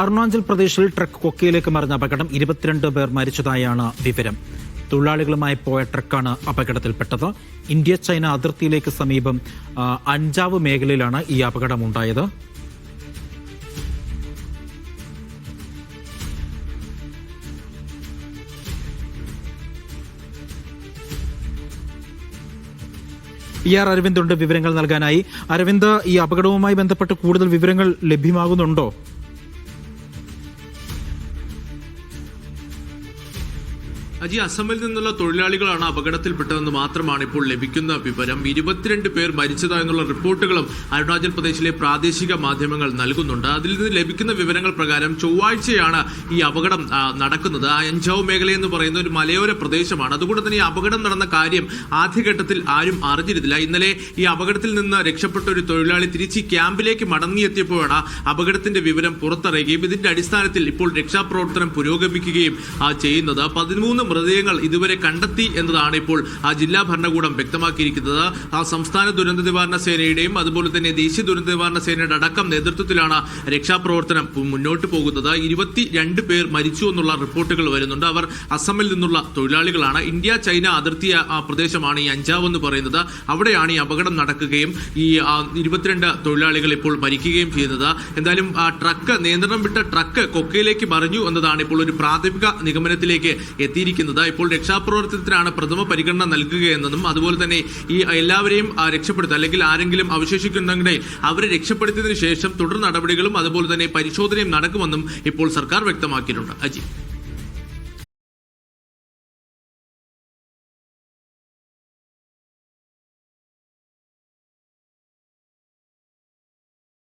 അരുണാചൽ പ്രദേശിൽ ട്രക്ക് കൊക്കയിലേക്ക് മറിഞ്ഞ അപകടം ഇരുപത്തിരണ്ട് പേർ മരിച്ചതായാണ് വിവരം. തൊഴിലാളികളുമായി പോയ ട്രക്കാണ് അപകടത്തിൽപ്പെട്ടത്. ഇന്ത്യ ചൈന അതിർത്തിയിലേക്ക് സമീപം അഞ്ചാവ് മേഖലയിലാണ് ഈ അപകടമുണ്ടായത്. പി ആർ അരവിന്ദ് ഉണ്ട് വിവരങ്ങൾ നൽകാനായി. അരവിന്ദ് ഈ അപകടവുമായി ബന്ധപ്പെട്ട് കൂടുതൽ വിവരങ്ങൾ ലഭ്യമാകുന്നുണ്ടോ? അജി അസമിൽ നിന്നുള്ള തൊഴിലാളികളാണ് അപകടത്തിൽപ്പെട്ടതെന്ന് മാത്രമാണ് ഇപ്പോൾ ലഭിക്കുന്ന വിവരം. ഇരുപത്തിരണ്ട് പേർ മരിച്ചതായെന്നുള്ള റിപ്പോർട്ടുകളും അരുണാചൽ പ്രദേശിലെ പ്രാദേശിക മാധ്യമങ്ങൾ നൽകുന്നുണ്ട്. അതിൽ നിന്ന് ലഭിക്കുന്ന വിവരങ്ങൾ പ്രകാരം ചൊവ്വാഴ്ചയാണ് ഈ അപകടം നടക്കുന്നത്. അഞ്ചാവ് മേഖല എന്ന് പറയുന്ന ഒരു മലയോര പ്രദേശമാണ്. അതുകൊണ്ട് തന്നെ ഈ അപകടം നടന്ന കാര്യം ആദ്യഘട്ടത്തിൽ ആരും അറിഞ്ഞിരുന്നില്ല. ഇന്നലെ ഈ അപകടത്തിൽ നിന്ന് രക്ഷപ്പെട്ട ഒരു തൊഴിലാളി തിരിച്ച് ക്യാമ്പിലേക്ക് മടങ്ങിയെത്തിയപ്പോഴാണ് അപകടത്തിന്റെ വിവരം പുറത്തിറങ്ങുകയും ഇതിന്റെ അടിസ്ഥാനത്തിൽ ഇപ്പോൾ രക്ഷാപ്രവർത്തനം പുരോഗമിക്കുകയും ചെയ്യുന്നത്. പതിമൂന്ന് മൃതദേഹങ്ങൾ ഇതുവരെ കണ്ടെത്തി എന്നതാണ് ഇപ്പോൾ ആ ജില്ലാ ഭരണകൂടം വ്യക്തമാക്കിയിരിക്കുന്നത്. ആ സംസ്ഥാന ദുരന്ത നിവാരണ സേനയുടെയും അതുപോലെ തന്നെ ദേശീയ ദുരന്ത നിവാരണ സേനയുടെ അടക്കം നേതൃത്വത്തിലാണ് രക്ഷാപ്രവർത്തനം മുന്നോട്ട് പോകുന്നത്. ഇരുപത്തി രണ്ട് പേർ മരിച്ചു എന്നുള്ള റിപ്പോർട്ടുകൾ വരുന്നുണ്ട്. അവർ അസമിൽ നിന്നുള്ള തൊഴിലാളികളാണ്. ഇന്ത്യ ചൈന അതിർത്തി പ്രദേശമാണ് ഈ അഞ്ചാവ് എന്ന് പറയുന്നത്. അവിടെയാണ് ഈ അപകടം നടക്കുകയും ഈ ഇരുപത്തിരണ്ട് തൊഴിലാളികൾ ഇപ്പോൾ മരിക്കുകയും ചെയ്യുന്നത്. എന്തായാലും ആ ട്രക്ക് നിയന്ത്രണം വിട്ട ട്രക്ക് കൊക്കയിലേക്ക് മറിഞ്ഞു എന്നതാണ് ഇപ്പോൾ ഒരു പ്രാഥമിക നിഗമനത്തിലേക്ക് എത്തിയിരിക്കുന്നത്. ഇപ്പോൾ രക്ഷാപ്രവർത്തനത്തിനാണ് പ്രഥമ പരിഗണന നൽകുകയെന്നതും അതുപോലെ തന്നെ ഈ എല്ലാവരെയും രക്ഷപ്പെടുത്തുക അല്ലെങ്കിൽ ആരെങ്കിലും അവശേഷിക്കുന്നുണ്ടെങ്കിൽ അവരെ രക്ഷപ്പെടുത്തിയതിനു ശേഷം തുടർ നടപടികളും അതുപോലെ തന്നെ പരിശോധനയും നടക്കുമെന്നും ഇപ്പോൾ സർക്കാർ വ്യക്തമാക്കിയിട്ടുണ്ട്. അജി.